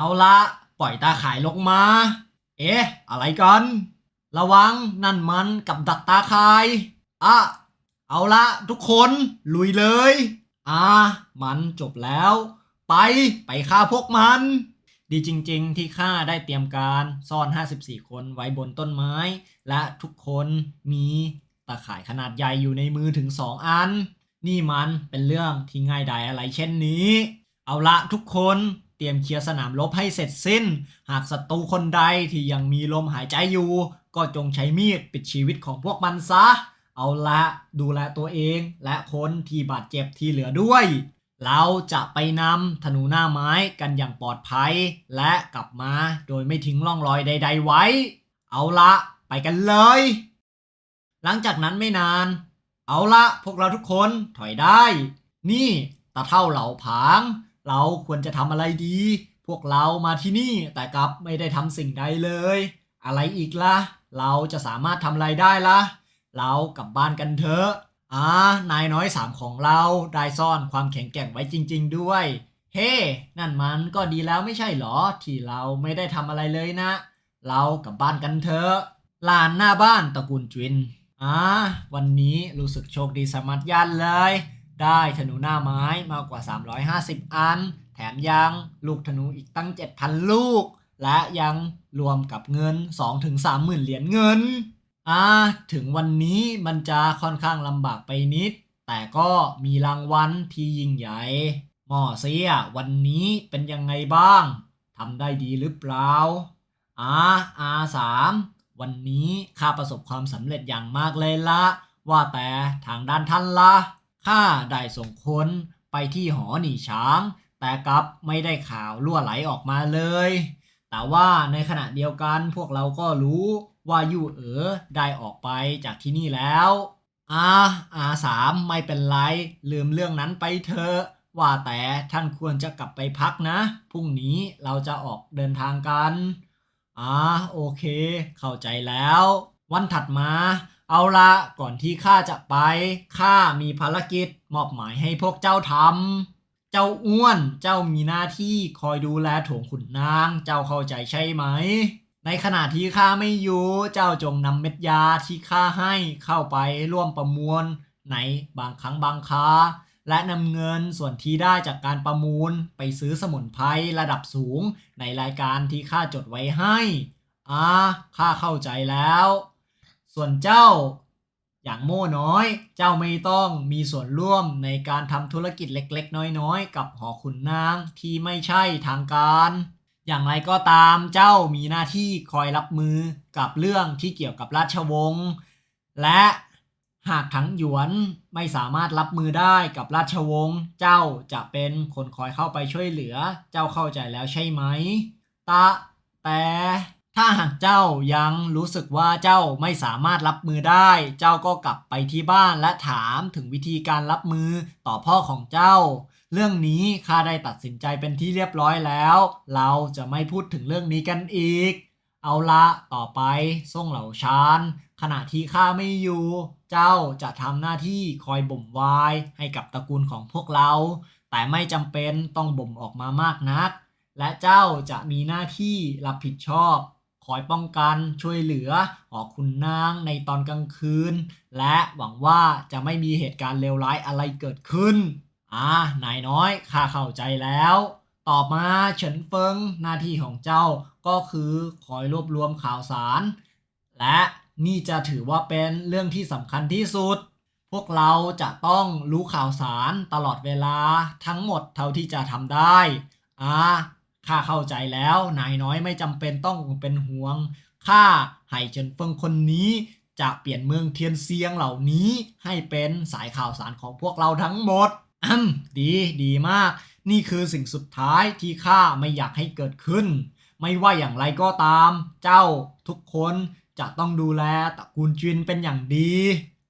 เอาละปล่อยตาข่ายลงมา เอ๊ะ อะไรกัน ระวังนั่นมันกับดักตาข่ายอะเอาละทุกคนลุยเลย อ่า มันจบแล้ว ไปไปฆ่าพวกมัน ดีจริงๆ ที่ข้าได้เตรียมการซ่อน 54 คนไว้บนต้นไม้ และทุกคนมีตาข่ายขนาดใหญ่อยู่ในมือถึง 2 อัน นี่มันเป็นเรื่องที่ง่ายดายอะไรเช่นนี้ เอาละทุกคน เตรียมเคลียร์สนามรบให้เสร็จสิ้น หากศัตรูคนใดที่ยังมีลมหายใจอยู่ ก็จงใช้มีดปิดชีวิตของพวกมันซะ เอาละดูแลตัวเองและคนที่บาดเจ็บที่เหลือด้วย เราจะไปนำธนูหน้าไม้กันอย่างปลอดภัย และกลับมาโดยไม่ทิ้งร่องรอยใด ๆ ไว้ เอาละไปกันเลย หลังจากนั้นไม่นาน เอาละพวกเราทุกคนถอยได้ นี่ตาเท่าเหล่าผาง เราควรจะทำอะไรดี พวกเรามาที่นี่แต่กลับไม่ได้ทำสิ่งใดเลย อะไรอีกละ่ะ เราจะสามารถทำอะไรได้ละ่ะ เรากลับบ้านกันเถอะอ่านายน้อยสามของเราได้ซ่อนความแข็งแกร่งไว้จริง ๆ ด้วย เฮ้นั่นมันก็ดีแล้วไม่ใช่หรอ ที่เราไม่ได้ทำอะไรเลยนะ เรากลับบ้านกันเถอะลานหน้าบ้านตระกูลจินอ่าวันนี้รู้สึกโชคดีสมัดยันเลย ได้ธนูหน้าไม้มากกว่า 350 อัน แถมยังลูกธนูอีกตั้ง 7,000 ลูก และยังรวมกับเงิน 2-3หมื่นเหรียญเงิน อ่า ถึงวันนี้มันจะค่อนข้างลำบากไปนิด แต่ก็มีรางวัลที่ยิ่งใหญ่หมอเสียวันนี้เป็นยังไงบ้างทำได้ดีหรือเปล่าอ่าอาสามวันนี้ข้าประสบความสำเร็จอย่างมากเลยละ ว่าแต่ทางด้านท่านละ ข้าได้ส่งคนไปที่หอหนีช้าง แต่กลับไม่ได้ข่าวรั่วไหลออกมาเลย แต่ว่าในขณะเดียวกันพวกเราก็รู้ว่ายู่เอ๋อได้ออกไปจากที่นี่แล้วอาอาสามไม่เป็นไร ลืมเรื่องนั้นไปเถอะว่าแต่ท่านควรจะกลับไปพักนะ พรุ่งนี้เราจะออกเดินทางกันอ่าโอเค เข้าใจแล้ว วันถัดมา เอาละก่อนที่ข้าจะไปข้ามีภารกิจมอบหมายให้พวกเจ้าทำเจ้าอ้วนเจ้ามีหน้าที่คอยดูแลโถงขุนนาง เจ้าเข้าใจใช่ไหม ในขณะที่ข้าไม่อยู่ เจ้าจงนำเม็ดยาที่ข้าให้เข้าไปร่วมประมวลในบางครั้งบางคาและนำเงินส่วนที่ได้จากการประมูลไปซื้อสมุนไพรระดับสูงในรายการที่ข้าจดไว้ให้ อ่าข้าเข้าใจแล้ว ส่วนเจ้าอย่างโม่น้อย เจ้าไม่ต้องมีส่วนร่วมในการทำธุรกิจเล็กๆ น้อยๆ กับหอขุนนางที่ไม่ใช่ทางการ อย่างไรก็ตามเจ้ามีหน้าที่คอยรับมือกับเรื่องที่เกี่ยวกับราชวงศ์และหากทั้งหยวนไม่สามารถรับมือได้กับราชวงศ์เจ้าจะเป็นคนคอยเข้าไปช่วยเหลือ เจ้าเข้าใจแล้วใช่ไหม ตะแต่ ถ้าหากเจ้ายังรู้สึกว่าเจ้าไม่สามารถรับมือได้ เจ้าก็กลับไปที่บ้านและถามถึงวิธีการรับมือต่อพ่อของเจ้า เรื่องนี้ข้าได้ตัดสินใจเป็นที่เรียบร้อยแล้ว เราจะไม่พูดถึงเรื่องนี้กันอีก เอาละต่อไปส่งเหล่าชานขณะที่ข้าไม่อยู่ เจ้าจะทำหน้าที่คอยบ่มวายให้กับตระกูลของพวกเรา แต่ไม่จำเป็นต้องบ่มออกมามากนัก และเจ้าจะมีหน้าที่รับผิดชอบ คอยป้องกันช่วยเหลือหอกคุณนางในตอนกลางคืน และหวังว่าจะไม่มีเหตุการณ์เลวร้ายอะไรเกิดขึ้น อ่านายน้อยข้าเข้าใจแล้ว ต่อมาเฉินเฟิงหน้าที่ของเจ้าก็คือคอยรวบรวมข่าวสาร และนี่จะถือว่าเป็นเรื่องที่สำคัญที่สุด พวกเราจะต้องรู้ข่าวสารตลอดเวลาทั้งหมดเท่าที่จะทำได้ อ่า ข้าเข้าใจแล้ว นายน้อยไม่จำเป็นต้องเป็นห่วงข้าไห่เจินเฟิงคนนี้จะเปลี่ยนเมืองเทียนเซียงเหล่านี้ให้เป็นสายข่าวสารของพวกเราทั้งหมดอืมดีดีมาก นี่คือสิ่งสุดท้ายที่ข้าไม่อยากให้เกิดขึ้น ไม่ว่าอย่างไรก็ตาม เจ้าทุกคนจะต้องดูแลตระกูลจินเป็นอย่างดี